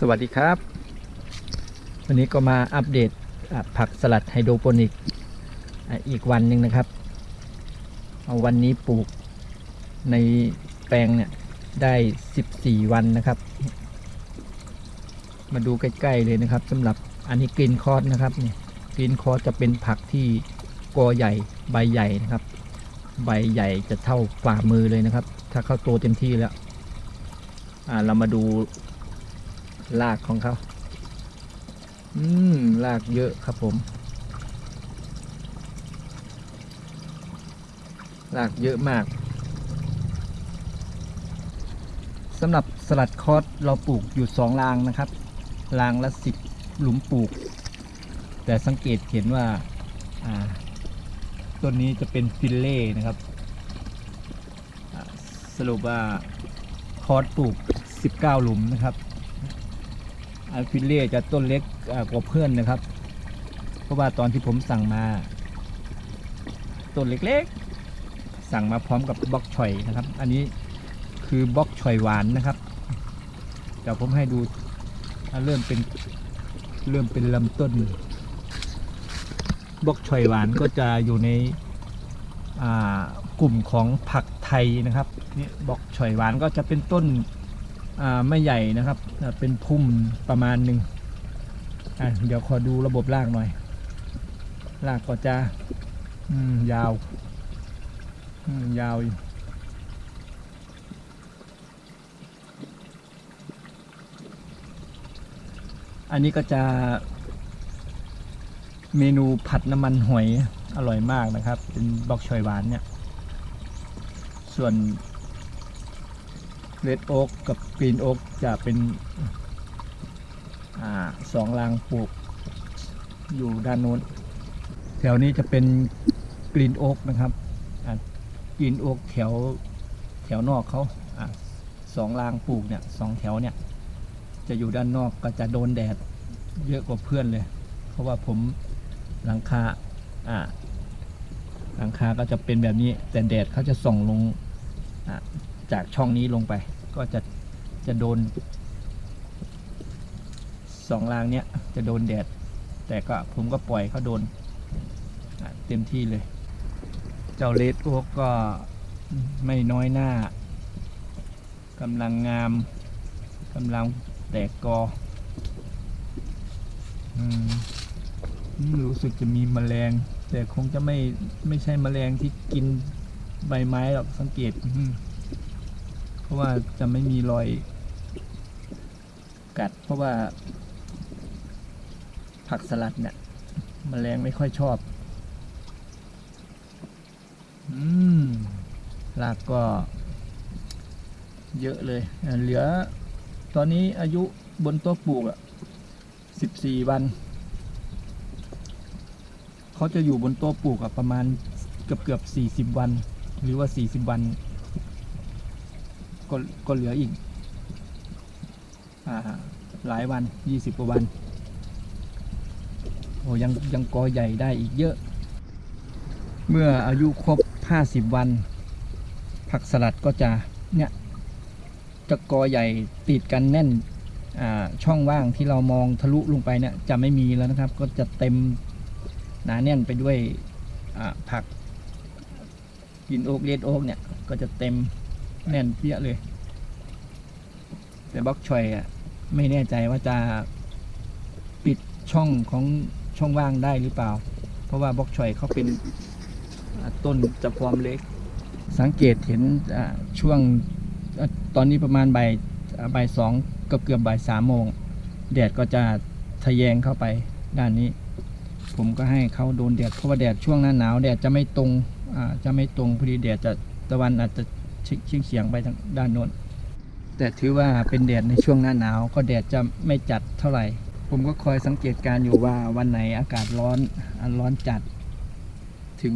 สวัสดีครับ วันนี้ก็มาอัปเดตผักสลัดไฮโดรโปนิกอีกวันหนึ่งนะครับเอาวันนี้ปลูกในแปลงเนี่ยได้ 14 วันนะครับ มาดูใกล้ๆเลยนะครับสำหรับอันนี้กรีนคอร์สนะครับเนี่ยกรีนคอร์สจะเป็นผักที่กอใหญ่ใบใหญ่นะครับ ใบใหญ่จะเท่าฝ่ามือเลยนะครับ ถ้าเข้าโตเต็มที่แล้วอ่าเรามาดู รากของเขาอืมรากเยอะครับผมรากเยอะมากสำหรับสลัดคอสเราปลูกอยู่สองรางนะครับรางละสิบหลุมปลูก แต่สังเกตเห็นว่าต้นนี้จะเป็นฟิลเล่นะครับสรุปว่าคอสปลูก 19 หลุมนะครับ อัลฟิเล่จะต้นเล็กกว่าเพื่อนนะครับ เพราะว่าตอนที่ผมสั่งมา ต้นเล็กๆ สั่งมาพร้อมกับบล็อกชอยนะครับ อันนี้คือบล็อกชอยหวานนะครับเดี๋ยวผมให้ดูเริ่มเป็นเริ่มเป็นลำต้นบล็อกชอยหวานก็จะอยู่ในกลุ่มของผักไทยนะครับนี่บล็อกชอยหวานก็จะเป็นต้น ไม่ใหญ่นะครับเป็นพุ่มประมาณหนึ่งเดี๋ยวขอดูระบบรากหน่อยรากก็จะยาวยาวอันนี้ก็จะเมนูผัดน้ำมันหอยอร่อยมากนะครับ เป็นบล็อกชอยหวานเนี่ย ส่วน เรดโอ๊กกับกรีนโอ๊กจะเป็นอสองรางปลูกอยู่ด้านโน้น แถวนี้จะเป็นกรีนโอ๊กนะครับกรีนโอ๊กแถวแถวนอกเขาอสองรางปลูกเนี่ยสองแถวเนี่ย จะอยู่ด้านนอกก็จะโดนแดดเยอะกว่าเพื่อนเลย เพราะว่าผมหลังคาอ่าหลังคาก็จะเป็นแบบนี้แต่แดดเขาจะส่องลงจากช่องนี้ลงไป ก็จะจะโดนสองรางเนี้ยจะโดนแดด แต่ก็ผมก็ปล่อยเขาโดนเต็มที่เลย เจ้าเลดโอ๊กก็ไม่น้อยหน้ากำลังงามกำลังแตกกออรู้สึกจะมีแมลง แต่คงจะไม่ไม่ใช่แมลงที่กินใบไม้หรอกสังเกตอื เพราะว่าจะไม่มีรอยกัด เพราะว่า ผักสลัดเนี่ยมแมลงไม่ค่อยชอบ อืมรากก็ เยอะเลยอะเหลือ ตอนนี้อายุบนโต๊ะปลูกอะสิบสี่วัน เขาจะอยู่บนโต๊ะปลูกอะประมาณเกือบเกือบสี่สิบวัน หรือว่าสี่สิบวัน ก็ก็เหลืออีกอาหลายวันยี่สิบกว่าวันโอ้ยังยังกอใหญ่ได้อีกเยอะ เมื่ออายุครบห้าสิบวัน ผักสลัดก็จะเนี่ยจะกอใหญ่ติดกันแน่นช่องว่างที่เรามองทะลุลงไปเนี่ยจะไม่มีแล้วนะครับ ก็จะเต็มหนาแน่นไปด้วยผักกินโอ๊กเลียดโอ๊กเนี่ยก็จะเต็ม แน่นเปี้ยเลย แต่บล็อกชอยอะ ไม่แน่ใจว่าจะปิดช่องของช่องว่างได้หรือเปล่า เพราะว่าบล็อกชอยเขาเป็นต้นจะความเล็ก สังเกตเห็นช่วงอตอนนี้ประมาณบ่ายบ่ายสองเกือบเกือบบ่ายสามโมง แดดก็จะทะแยงเข้าไปด้านนี้ ผมก็ให้เขาโดนแดดเพราะว่าแดดช่วงหน้าหนาวแดดจะไม่ตรงจะไม่ตรงพอดีแดดจะตะวันอาจจะ เฉียงเฉียงไปทางด้านโน้น แต่ถือว่าเป็นแดดในช่วงหน้าหนาว ก็แดดจะไม่จัดเท่าไหร่ ผมก็คอยสังเกตการอยู่ว่าวันไหนอากาศร้อนอะร้อนจัด ถึง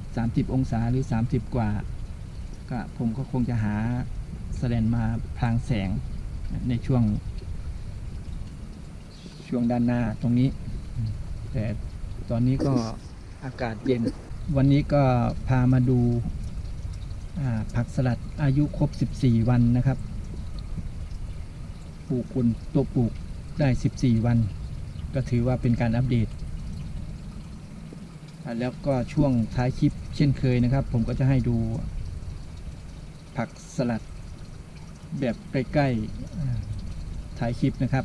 30 องศาหรือ 30 กว่า ก็ผมก็คงจะหาแสลนมาพรางแสงในช่วง ช่วงด้านหน้าตรงนี้ แต่ตอนนี้ก็อากาศเย็น วันนี้ก็พามาดู ผักสลัดอายุครบ 14 วันนะครับ ปลูกคุณตัวปลูกได้ 14 วัน ก็ถือว่าเป็นการอัปเดต แล้วก็ช่วงท้ายคลิปเช่นเคยนะครับ ผมก็จะให้ดู ผักสลัดแบบใกล้ๆท้ายคลิปนะครับ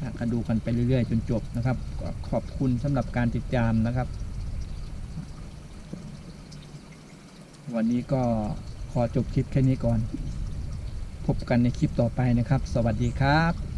อะก็ดูกันไปเรื่อยๆ จนจบนะครับ ขอบคุณสำหรับการติดตามนะครับ วันนี้ก็ขอจบคลิปแค่นี้ก่อน พบกันในคลิปต่อไปนะครับ สวัสดีครับ